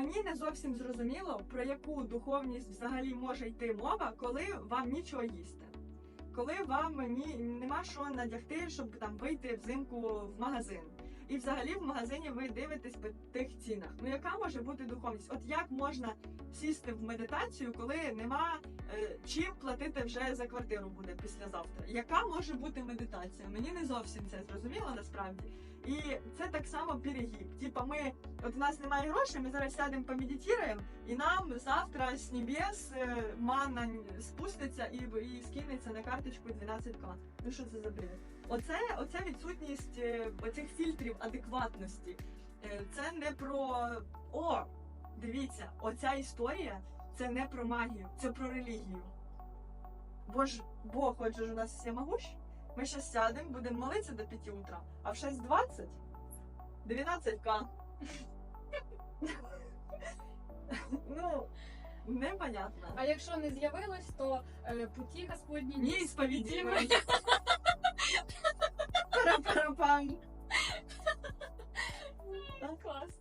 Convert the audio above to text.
мені не зовсім зрозуміло, про яку духовність взагалі може йти мова, коли вам нічого їсти. Коли вам ні, нема що надягти, щоб там вийти взимку в магазин. І взагалі в магазині ви дивитесь по тих цінах. Ну яка може бути духовність? От як можна сісти в медитацію, коли нема е, чим платити вже за квартиру буде післязавтра? Яка може бути медитація? Мені не зовсім це зрозуміло насправді. І це так само перегіб. Типа, ми от у нас немає грошей, ми зараз сядемо помедитуємо, і нам завтра з небес е, манна спуститься і, і скинеться на карточку 12к. Ну що це за бред? Оце, оце відсутність е, оцих фільтрів адекватності. Е, Це не про о, дивіться, оця історія це не про магію, це про релігію. Бо ж Бог, отже ж у нас всемогущ, ми зараз сядемо, будемо молитися до 5 утра, а в 6.20 12к. ну, непонятно. А якщо не з'явилось, то е, путі Господні Ні, сповідімо. Пара-пара-пам. Клас.